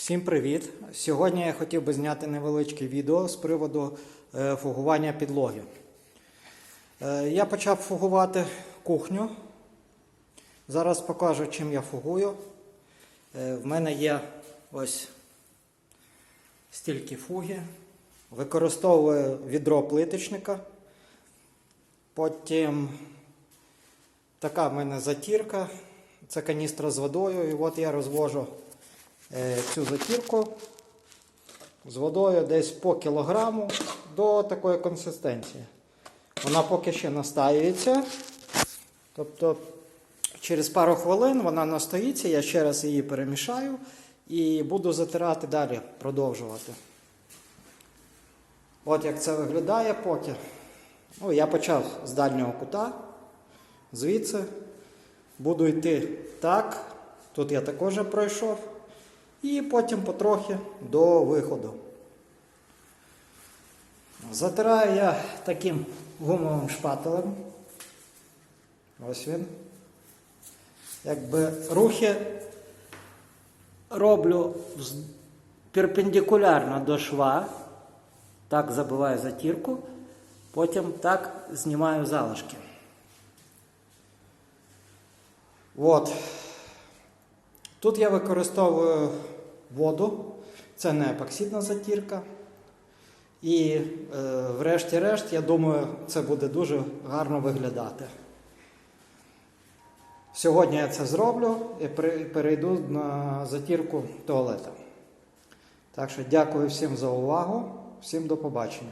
Всім привіт! Сьогодні я хотів би зняти невеличке відео з приводу е, фугування підлоги. Е, Я почав фугувати кухню. Зараз покажу, чим я фугую. Е, В мене є ось стільки фуги. Використовую відро плиточника. Потім така в мене затірка. Це каністра з водою. І от я розвожу цю затірку з водою десь по кілограму до такої консистенції. Вона поки ще настаюється. Тобто через пару хвилин вона настоїться, я ще раз її перемішаю і буду затирати далі, продовжувати. От як це виглядає поки. Ну, я почав з дальнього кута, звідси. Буду йти так. Тут я також пройшов. І потім потрохи до виходу. Затираю я таким гумовим шпателем. Ось він. Якби рухи роблю перпендикулярно до шва. Так забиваю затірку. Потім так знімаю залишки. От. Тут я використовую воду, це не епоксидна затірка. І е, врешті-решт, я думаю, це буде дуже гарно виглядати. Сьогодні я це зроблю і перейду на затірку туалета. Так що дякую всім за увагу, всім до побачення.